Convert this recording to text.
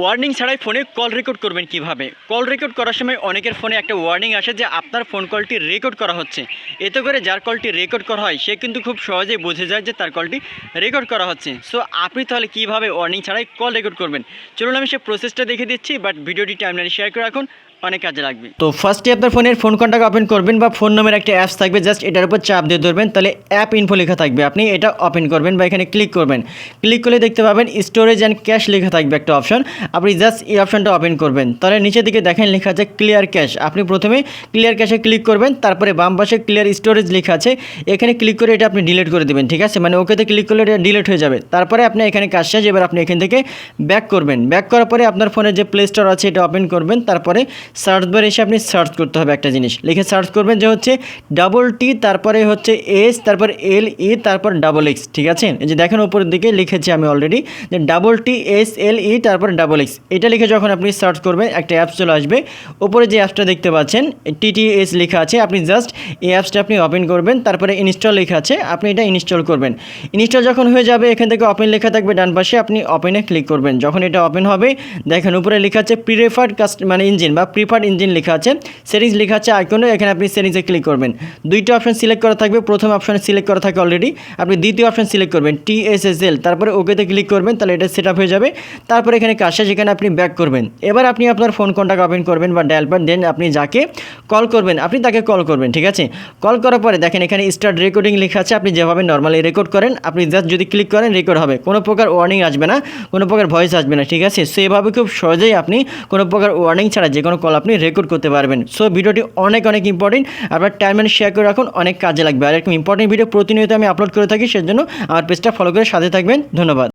Warning ছাড়াই ফোনে call record করবেন কীভাবে? কল রেকর্ড করার সময় অনেকের ফোনে একটা ওয়ার্নিং আসে যে আপনার ফোন কলটি রেকর্ড করা হচ্ছে। এতে করে যার কলটি রেকর্ড করা হয়, সে কিন্তু খুব সহজেই বুঝে যায় যে তার কলটি রেকর্ড করা হচ্ছে। সো আপনি তাহলে কীভাবে ওয়ার্নিং ছাড়াই কল রেকর্ড করবেন? চলুন আমি সে প্রসেসটা দেখে দিচ্ছি বাট ভিডিওটি টাইমলাইনে শেয়ার করে রাখুন, অনেক কাজে লাগবে। তো ফার্স্টে আপনার ফোনের ফোন কন্ট্যাক্ট ওপেন করবেন বা ফোন নামের একটা অ্যাপস থাকবে জাস্ট এটার উপর চাপ দিয়ে ধরবেন, তাহলে অ্যাপ ইনফো লেখা থাকবে। আপনি এটা ওপেন করবেন বা এখানে ক্লিক করবেন। ক্লিক করলে দেখতে পাবেন স্টোরেজ অ্যান্ড ক্যাশ লেখা থাকবে একটা অপশন আপনি জাস্ট এই অপশনটা ওপেন করবেন। তাহলে নিচের দিকে দেখেন লেখা আছে ক্লিয়ার ক্যাশ আপনি প্রথমে ক্লিয়ার ক্যাশে ক্লিক করবেন, তারপরে বাম পাশে ক্লিয়ার স্টোরেজ লেখা আছে। এখানে ক্লিক করে এটা আপনি ডিলিট করে দেবেন, ঠিক আছে? মানে ওকেতে ক্লিক করলে এটা ডিলিট হয়ে যাবে। তারপরে আপনি এখানে কাজ শেষ, এবার আপনি এখান থেকে ব্যাক করবেন। ব্যাক করার পরে আপনার ফোনে যে প্লে স্টোর আছে, এটা ওপেন করবেন। তারপরে সার্চ বারে এসে আপনি সার্চ করতে হবে একটা জিনিস। লিখে সার্চ করবেন যে হচ্ছে ডাবল টি তারপরে হচ্ছে এস তারপর এল ই তারপর ডাবল এক্স ঠিক আছে? এই যে দেখেন উপরের দিকে লিখেছি আমি অলরেডি যে ডাবল টি এস এল ই তারপর ডাবল এক্স এটা লিখে যখন আপনি সার্চ করবেন, একটা অ্যাপস চলে আসবে। উপরে যে অ্যাপসটা দেখতে পাচ্ছেন টিটিএস লেখা আছে, আপনি জাস্ট এই অ্যাপসটা আপনি ওপেন করবেন, তারপরে ইনস্টল লেখা আছে, আপনি এটা ইনস্টল করবেন। ইনস্টল যখন হয়ে যাবে, এখান থেকে ওপেন লেখা থাকবে, ডান পাশে আপনি ওপেনে ক্লিক করবেন। যখন এটা ওপেন হবে, দেখেন উপরে লেখা আছে প্রিফার্ড কাস্ট মানে ইঞ্জিন বা প্রিফার্ড ইঞ্জিন লেখা আছে। সেটিংস লেখা আছে আইকনে এখানে আপনি সেটিংসে ক্লিক করবেন। দুইটা অপশন সিলেক্ট করা থাকবে, প্রথম অপশনে সিলেক্ট করা থাকে অলরেডি আপনি দ্বিতীয় অপশন সিলেক্ট করবেন টিএসএসএল তারপরে ওকেতে ক্লিক করবেন, তাহলে এটা সেট হয়ে যাবে। তারপরে এখানে কাজ শেষ এখানে আপনি ব্যাক করবেন। এবার আপনি আপনার ফোন কন্ট্যাক্ট ওপেন করবেন বা ডায়াল প্যাড দেন আপনি যাকে কল করবেন, আপনি তাকে কল করবেন, ঠিক আছে? কল করার পরে দেখেন এখানে স্টার্ট রেকর্ডিং লেখা আছে, আপনি যেভাবে নর্মালি রেকর্ড করেন, আপনি জাস্ট যদি ক্লিক করেন রেকর্ড হবে। কোনো প্রকার ওয়ার্নিং আসবে না, কোনো প্রকার ভয়েস আসবে না, ঠিক আছে? সো এভাবে খুব সহজেই আপনি কোনো প্রকার ওয়ার্নিং ছাড়া যে কোনো কল আপনি রেকর্ড করতে পারবেন। সো ভিডিওটি অনেক অনেক ইম্পর্টেন্ট আপনার টাইম ম্যান শেয়ার করে রাখুন, অনেক কাজে লাগবে। আর এরকম ইম্পর্টেন্ট ভিডিও প্রতিনিয়ত আমি আপলোড করে থাকি, সেজন্য আমার পেজটা ফলো করে সাথে থাকবেন। ধন্যবাদ।